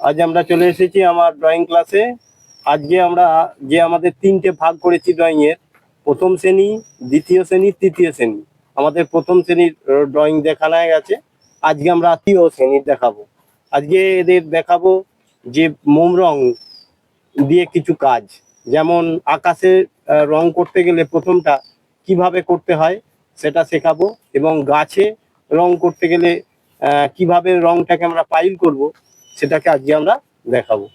আজ আমরা চলে এসেছি আমার ড্রয়িং ক্লাসে আজকে আমরা যে আমাদের তিনটে ভাগ করেছি ড্রয়িং এর, প্রথম শ্রেণি, দ্বিতীয় শ্রেণি, তৃতীয় শ্রেণি। আমাদের প্রথম শ্রেণির ড্রয়িং দেখানো গেছে। আজকে আমরা তৃতীয় শ্রেণির দেখাবো। আজকে এদের দেখাবো যে মোম রং দিয়ে কিছু কাজ। যেমন আকাশে রং করতে গেলে প্রথমটা কীভাবে করতে হয় সেটা শেখাবো এবং গাছে রং করতে গেলে কীভাবে রংটাকে আমরা পাইল করব সেটাকে আজকে আমরা দেখাবো।